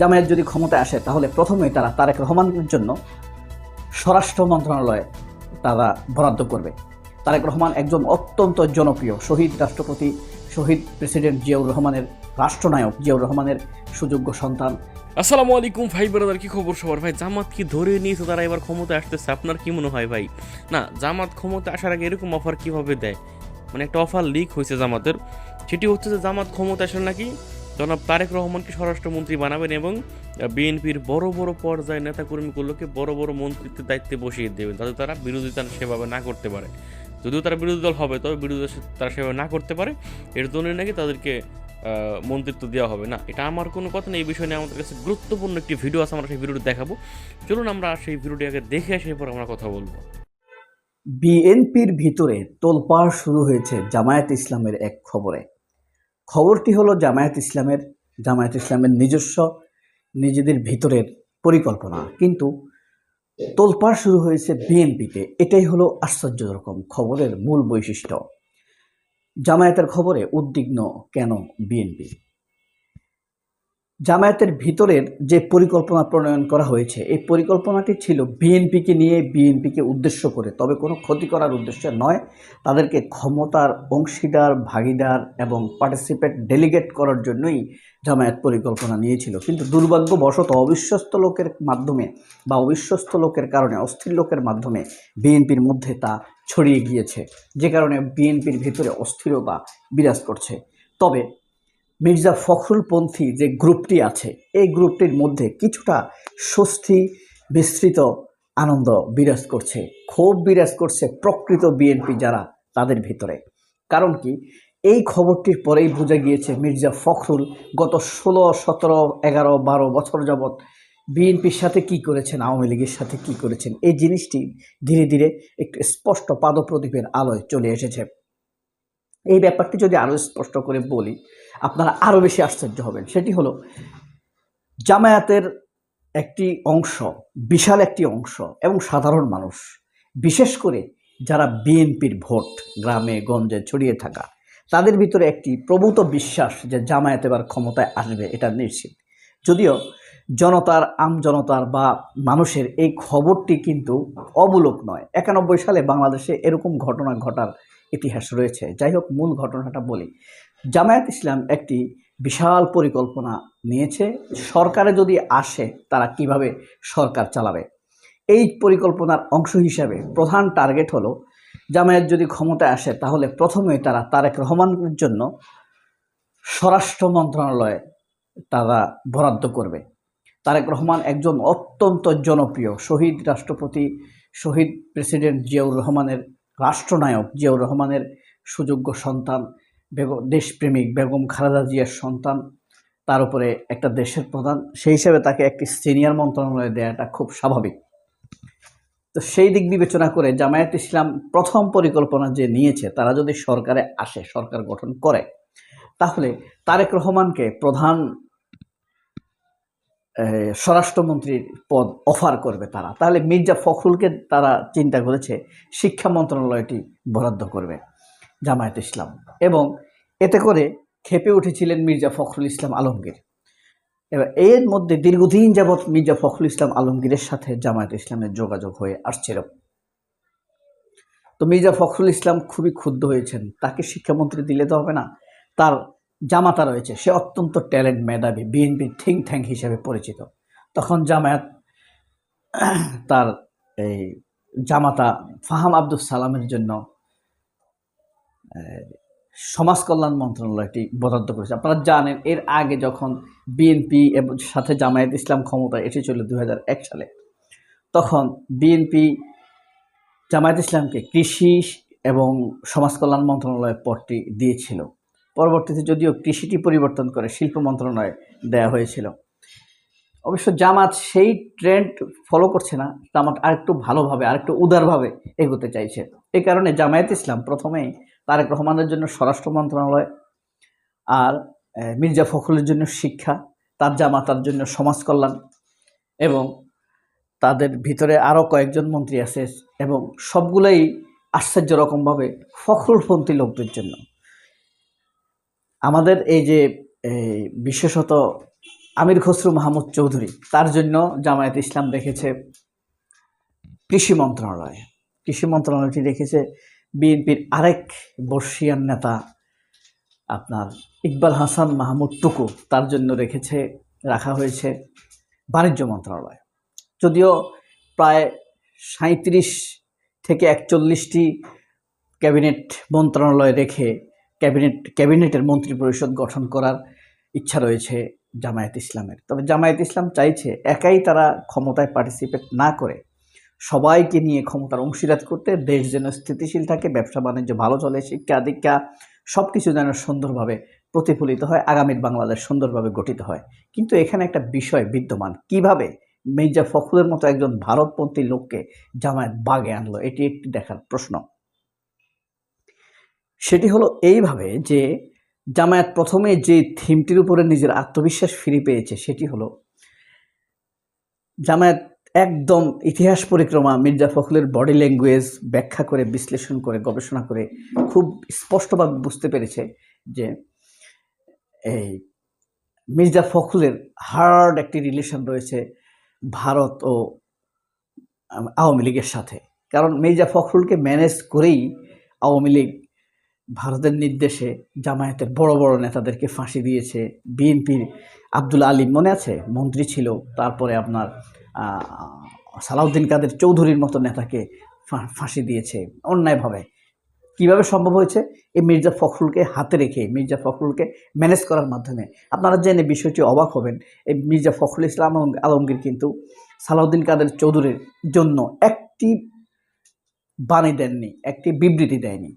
জামায়াত যদি ক্ষমতায় আসে, তাহলে প্রথমেই তারা তারেক রহমানের জন্য স্বরাষ্ট্র মন্ত্রণালয়ে তারা বরাদ্দ করবে। তারেক রহমান একজন অত্যন্ত জনপ্রিয় শহীদ রাষ্ট্রপতি, শহীদ প্রেসিডেন্ট জিয়াউর রহমানের রাষ্ট্রনায়ক, জিয়াউর রহমানের সুযোগ্য সন্তান। আসসালামু আলাইকুম ভাই, ব্রাদার, কি খবর সবার? ভাই, জামাত কি ধরে নিয়েছে? তারা এবার ক্ষমতা আসতেছে, আপনার কি মনে হয় ভাই? না, জামাত ক্ষমতা আসার আগে এরকম অফার কীভাবে দেয়? মানে একটা অফার লিক হয়েছে জামাতের। সেটি হচ্ছে যে, জামাত ক্ষমতা আসলে নাকি জনাব তারেক রহমানকে স্বরাষ্ট্রমন্ত্রী বানাবেন এবং বিএনপির বড় বড় পর্যায়ের নেতাকর্মীগুলোকে বড় বড় মন্ত্রিত্বের দায়িত্বে বসিয়ে দেবেন, যাতে তারা বিরোধিতা সেভাবে না করতে পারে। যদিও তারা বিরোধী দল হবে, তবে বিরোধী তারা সেভাবে না করতে পারে। এর জন্যই নাকি তাদেরকে মন্ত্রিত্ব দেওয়া হবে। না, এটা আমার কোনো কথা নেই, এই বিষয় নিয়ে আমাদের কাছে গুরুত্বপূর্ণ একটি ভিডিও আছে, আমরা সেই ভিডিওটি দেখাবো। চলুন আমরা সেই ভিডিওটি আগে দেখে আসে, এরপর আমরা কথা বলব। বিএনপির ভিতরে তোলপাড় শুরু হয়েছে জামায়াত ইসলামের এক খবরে। খবরটি হলো জামায়াত ইসলামের জামায়াত ইসলামের নিজস্ব, নিজেদের ভিতরের পরিকল্পনা। কিন্তু তোলপাড় শুরু হয়েছে বিএনপিতে। এটাই হলো আশ্চর্য রকম খবরের মূল বৈশিষ্ট্য। জামায়াতের খবরে উদ্বিগ্ন কেন বিএনপি? জামায়াতের ভিতরের যে পরিকল্পনা প্রণয়ন করা হয়েছে, এই পরিকল্পনাটি ছিল বিএনপিকে নিয়ে বিএনপিকে উদ্দেশ্য করে। তবে কোনো ক্ষতি করার উদ্দেশ্যে নয়। তাদেরকে ক্ষমতার অংশীদার, ভাগিদার এবং পার্টিসিপেট ডেলিগেট করার জন্যই জামায়াত পরিকল্পনা নিয়েছিল। কিন্তু দুর্ভাগ্যবশত অবিশ্বস্ত লোকের মাধ্যমে বা অবিশ্বস্ত লোকের কারণে, অস্থির লোকের মাধ্যমে বিএনপির মধ্যে তা ছড়িয়ে গিয়েছে, যে কারণে বিএনপির ভিতরে অস্থিরতা বিরাজ করছে। তবে মির্জা ফখরুলপন্থী যে গ্রুপটি আছে, এই গ্রুপটির মধ্যে কিছুটা স্বস্তি বিস্তৃত আনন্দ বিরাজ করছে, ক্ষোভ বিরাজ করছে প্রকৃত বিএনপি যারা তাদের ভিতরে। কারণ কি? এই খবরটির পরেই বোঝা গিয়েছে মির্জা ফখরুল গত ষোলো, সতেরো, এগারো, বারো বছর যাবৎ বিএনপির সাথে কি করেছেন, আওয়ামী লীগের সাথে কি করেছেন, এই জিনিসটি ধীরে ধীরে একটু স্পষ্ট পাদপ্রদীপের আলোয় চলে এসেছে। এই ব্যাপারটি যদি আরও স্পষ্ট করে বলি আপনারা আরও বেশি আশ্চর্য হবেন। সেটি হলো, জামায়াতের একটি অংশ, বিশাল একটি অংশ এবং সাধারণ মানুষ, বিশেষ করে যারা বিএনপির ভোট গ্রামে, গঞ্জে ছড়িয়ে থাকা, তাদের ভিতরে একটি প্রভূত বিশ্বাস যে জামায়াত এবার ক্ষমতায় আসবে, এটা নিশ্চিত। যদিও জনতার আমজনতার বা মানুষের এই খবরটি কিন্তু অবলোক নয়। একানব্বই সালে বাংলাদেশে এরকম ঘটনা ঘটার ইতিহাস রয়েছে। যাই হোক, মূল ঘটনাটা বলি। জামায়াত ইসলাম একটি বিশাল পরিকল্পনা নিয়েছে। সরকারে যদি আসে, তারা কীভাবে সরকার চালাবে? এই পরিকল্পনার অংশ হিসাবে প্রধান টার্গেট হলো, জামায়াত যদি ক্ষমতায় আসে, তাহলে প্রথমেই তারা তারেক রহমানের জন্য স্বরাষ্ট্র মন্ত্রণালয়ে তারা বরাদ্দ করবে। তারেক রহমান একজন অত্যন্ত জনপ্রিয় শহীদ রাষ্ট্রপতি, শহীদ প্রেসিডেন্ট জিয়াউর রহমানের রাষ্ট্রনায়ক, জিয়াউর রহমানের সুযোগ্য সন্তান। বেগম, দেশপ্রেমিক বেগম খালেদা জিয়ার সন্তান, তার উপরে একটা দেশের প্রধান। সেই হিসাবে তাকে একটি সিনিয়র মন্ত্রণালয়ে দেওয়াটা খুব স্বাভাবিক। তো সেই দিক বিবেচনা করে জামায়াত ইসলাম প্রথম পরিকল্পনা যে নিয়েছে, তারা যদি সরকারে আসে, সরকার গঠন করে, তাহলে তারেক রহমানকে প্রধান স্বরাষ্ট্রমন্ত্রীর পদ অফার করবে তারা। তাহলে মির্জা ফখরুলকে তারা চিন্তা করেছে, শিক্ষা মন্ত্রণালয়টি বরাদ্দ করবে। জামায়াত ইসলাম। এবং এতে করে খেপে উঠেছিলেন মির্জা ফখরুল ইসলাম আলমগীর। এবার এর মধ্যে দীর্ঘদিন যাবৎ মির্জা ফখরুল ইসলাম আলমগীরের সাথে জামায়াত ইসলামের যোগাযোগ হয়ে আসছিল। তো মির্জা ফখরুল ইসলাম খুবই ক্ষুব্ধ হয়েছেন। তাকে শিক্ষামন্ত্রী দিলে তো হবে না। তার জামাতা রয়েছে। সে অত্যন্ত ট্যালেন্ট মেধাবী, বিএনপির থিঙ্ক ট্যাঙ্ক হিসেবে পরিচিত। তখন জামায়াত তার এই জামাতা ফাহাম আব্দুল সালামের জন্য সমাজ কল্যাণ মন্ত্রণালয়টি বরাদ্দ করেছে। আপনারা জানেন, এর আগে যখন বিএনপি এবং, সাথে জামায়াত ইসলাম ক্ষমতায় এসেছিল দু এক সালে, তখন বিএনপি জামায়াত ইসলামকে কৃষি এবং সমাজ কল্যাণ মন্ত্রণালয়ের পদটি দিয়েছিল। পরবর্তীতে যদিও কৃষিটি পরিবর্তন করে শিল্প মন্ত্রণালয়ে দেওয়া হয়েছিল। অবশ্য জামাত সেই ট্রেন্ড ফলো করছে না, জামাত আরেকটু ভালোভাবে, আরেকটু উদারভাবে এগোতে চাইছে। এ কারণে জামায়াত ইসলাম প্রথমেই তারেক রহমানের জন্য স্বরাষ্ট্র মন্ত্রণালয় আর মির্জা ফখরুলের জন্য শিক্ষা, তার জামাতার জন্য সমাজ কল্যাণ এবং তাদের ভিতরে আরও কয়েকজন মন্ত্রী আছে এবং সবগুলোই আশ্চর্য রকমভাবে ফখরুলপন্থী লোকদের জন্য। আমাদের এই যে বিশেষত আমির খসরু মাহমুদ চৌধুরী, তার জন্য জামায়াত ইসলাম রেখেছে কৃষি মন্ত্রণালয়। কৃষি মন্ত্রণালয়টি রেখেছে বিএনপির আরেক বর্ষিয়ান নেতা আপনার ইকবাল হাসান মাহমুদ টুকু, তার জন্য রেখেছে, রাখা হয়েছে বাণিজ্য মন্ত্রণালয়। যদিও প্রায় সাঁত্রিশ থেকে একচল্লিশটি ক্যাবিনেট মন্ত্রণালয় রেখে ক্যাবিনেট, ক্যাবিনেটের মন্ত্রী পরিষদ গঠন করার ইচ্ছা রয়েছে জামায়াত ইসলামের। তবে জামায়াত ইসলাম চাইছে একাই তারা ক্ষমতায় পার্টিসিপেট না করে সবাইকে নিয়ে ক্ষমতার অংশীদার করতে দেশ যেন স্থিতিশীল থাকে, ব্যবসা বাণিজ্য ভালো চলে, শিক্ষা দীক্ষা সব কিছু যেন সুন্দরভাবে প্রতিফলিত হয়, আগামীর বাংলাদেশ সুন্দরভাবে গঠিত হয়। কিন্তু এখানে একটা বিষয় বিদ্যমান, কীভাবে মির্জা ফখরুলের মতো একজন ভারতপন্থী লোককে জামায়াত বাগে আনলো, এটি একটি দেখার প্রশ্ন। সেটি হলো এইভাবে যে জামায়াত প্রথমে যে থিমটির উপরে নিজের আত্মবিশ্বাস ফিরে পেয়েছে, সেটি হলো জামায়াত একদম ইতিহাস পরিক্রমা মির্জা ফখরুলের বডি ল্যাঙ্গুয়েজ ব্যাখ্যা করে, বিশ্লেষণ করে, গবেষণা করে খুব স্পষ্টভাবে বুঝতে পেরেছে যে এই মির্জা ফখরুলের হার্ড একটি রিলেশন রয়েছে ভারত ও আওয়ামী লীগের সাথে। কারণ মির্জা ফখরুলকে ম্যানেজ করেই আওয়ামী লীগ ভারতের নির্দেশে জামায়াতের বড় বড় নেতাদেরকে ফাঁসি দিয়েছে। বিএনপির আব্দুল আলীম, মনে আছে? মন্ত্রী ছিল, তারপরে আপনার সালাউদ্দিন কাদের চৌধুরীর মতো নেতাকে ফাঁসি দিয়েছে অন্যায়ভাবে। কীভাবে সম্ভব হয়েছে? এই মির্জা ফখরুলকে হাতে রেখে, মির্জা ফখরুলকে ম্যানেজ করার মাধ্যমে। আপনারা জেনে বিষয়টি অবাক হবেন, এই মির্জা ফখরুল ইসলাম আলমগীর কিন্তু সালাউদ্দিন কাদের চৌধুরীর জন্য একটি বাণী দেননি, একটি বিবৃতি দেয়নি।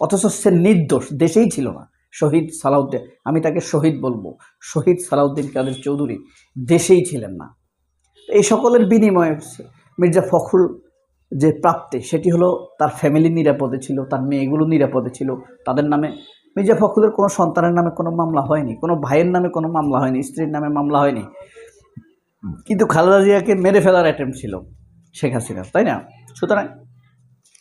অথচ সে নির্দোষ, দেশেই ছিল না। শহীদ সালাউদ্দিন, আমি তাকে শহীদ বলব, শহীদ সালাউদ্দিন কাদের চৌধুরী দেশেই ছিলেন না। এই সকলের বিনিময়ে মির্জা ফখরুল যে প্রাপ্তি, সেটি হলো তার ফ্যামিলি নিরাপদে ছিল, তার মেয়েগুলো নিরাপদে ছিল, তাদের নামে মির্জা ফখরুলের কোনো সন্তানের নামে কোনো মামলা হয়নি, কোনো ভাইয়ের নামে কোনো মামলা হয়নি, স্ত্রীর নামে মামলা হয়নি। কিন্তু খালেদা জিয়াকে মেরে ফেলার অ্যাটেম্প ছিল শেখ হাসিনার, তাই না? সুতরাং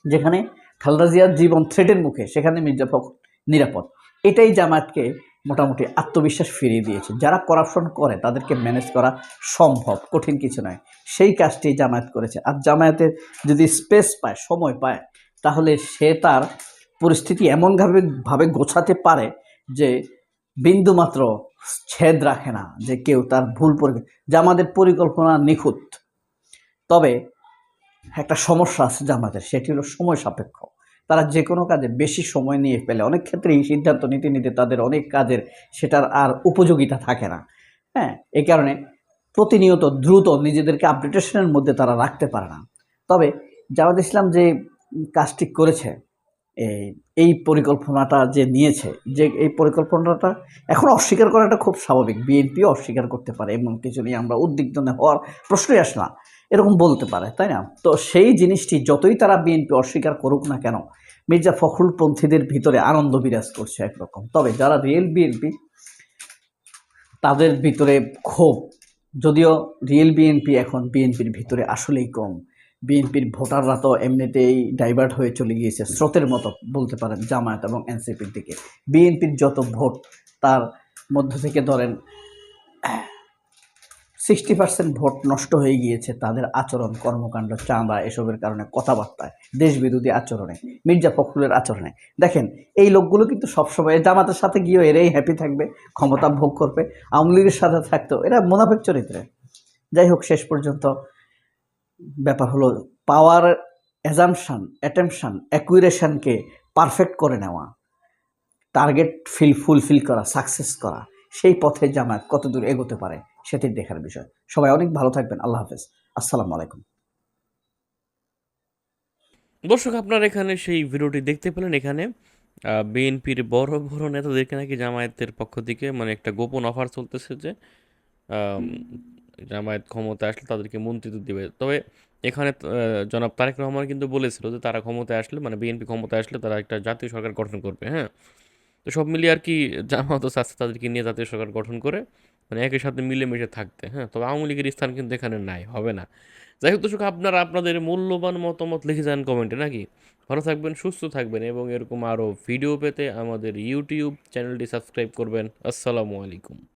যেখানে খালেদা জিয়ার জীবন থ্রেটের মুখে, সেখানে মির্জা ফখরুল নিরাপদ। এটাই জামায়াতকে মোটামুটি আত্মবিশ্বাস ফিরিয়ে দিয়েছে। যারা করাপশন করে, তাদেরকে ম্যানেজ করা সম্ভব, কঠিন কিছু নয়। সেই কাজটি জামায়াত করেছে। আর জামায়াতের যদি স্পেস পায়, সময় পায়, তাহলে সে তার পরিস্থিতি এমনভাবে, ভাবে গোছাতে পারে যে বিন্দুমাত্র ছেদ রাখে না, যে কেউ তার ভুল পরি জামাতের পরিকল্পনা নিখুঁত। তবে একটা সমস্যা আছে জামাতের সেটি হলো সময় সাপেক্ষ। তারা যে কোনো কাজে বেশি সময় নিয়ে ফেলে। অনেক ক্ষেত্রে এই সিদ্ধান্ত নিতে নিতে তাদের অনেক কাজের সেটার আর উপযোগিতা থাকে না। হ্যাঁ এই কারণে প্রতিনিয়ত দ্রুত নিজেদেরকে আপডেটেশনের মধ্যে তারা রাখতে পারে না। তবে জামাত ইসলাম যে কাজটি করেছে এই পরিকল্পনাটা যে নিয়েছে, যে এই পরিকল্পনাটা এখন অস্বীকার করাটা খুব স্বাভাবিক। বিএনপিও অস্বীকার করতে পারে, এমন কিছু নিয়ে আমরা উদ্বিগ্ন হওয়ার প্রশ্নই আসে না। এরকম বলতে পারে, তাই না? তো সেই জিনিসটি যতই তারা বিএনপি অস্বীকার করুক না কেন, মির্জা ফখরুল পন্থীদের ভিতরে আনন্দ বিরাজ করছে একরকম। তবে যারা রিয়েল বিএনপি, তাদের ভিতরে ক্ষোভ, যদিও রিয়েল বিএনপি এখন বিএনপির ভিতরে আসলেই কম। বিএনপির ভোটাররা তো এমনিতেই ডাইভার্ট হয়ে চলে গিয়েছে, স্রোতের মতো বলতে পারেন জামায়াত এবং এনসিপির দিকে। বিএনপির যত ভোট, তার মধ্য থেকে ধরেন সিক্সটি পার্সেন্ট ভোট নষ্ট হয়ে গিয়েছে তাদের আচরণ, কর্মকাণ্ড, চাঁদা এসবের কারণে কথাবার্তায়, দেশবিরোধী আচরণে, মির্জা ফখরুলের আচরণে। দেখেন, এই লোকগুলো কিন্তু সবসময় জামাতের সাথে গিয়েও এরাই হ্যাপি থাকবে, ক্ষমতা ভোগ করবে, আওয়ামী লীগের সাথে থাকতো। এরা মোনাফেক চরিত্রে। যাই হোক, শেষ পর্যন্ত ব্যাপার হলো পাওয়ার অ্যাজামশন অ্যাটেমশন অ্যাকুইরেশনকে পারফেক্ট করে নেওয়া টার্গেট ফিল ফুলফিল করা সাকসেস করা, সেই পথে জামায়াত কতদূর এগোতে পারে? সেটি দেখার বিষয়। সবাই অনেক ভালো থাকবেন। আল্লাহ হাফেজ। আসসালামু আলাইকুম। দর্শক, আপনারা এখানে সেই ভিডিওটি দেখতে পেলেন। এখানে বিএনপির বড় বড় নেতাদেরকে নাকি জামায়াতের পক্ষ থেকে মানে একটা গোপন অফার চলতেছে যে জামায়াত ক্ষমতা আসলে তাদেরকে মন্ত্রিত্ব দিবে। তবে এখানে জনাব তারেক রহমান কিন্তু বলেছিল যে তারা ক্ষমতায় আসলে মানে বিএনপি ক্ষমতায় আসলে তারা একটা জাতীয় সরকার গঠন করবে হ্যাঁ? তো সব মিলিয়ে আর কি জামাতও চাচ্ছে তাদেরকে নিয়ে জাতীয় সরকার গঠন করে মানে একের সাথে মিলেমিশে থাকতে হ্যাঁ? তবে আওয়ামী লীগের স্থান কিন্তু এখানে নাই, হবে না। যাই হোক দর্শক, আপনারা আপনাদের মূল্যবান মতামত লিখে যান কমেন্টে, নাকি? ভালো থাকবেন, সুস্থ থাকবেন এবং এরকম আরও ভিডিও পেতে আমাদের ইউটিউব চ্যানেলটি সাবস্ক্রাইব করবেন। আসসালামু আলাইকুম।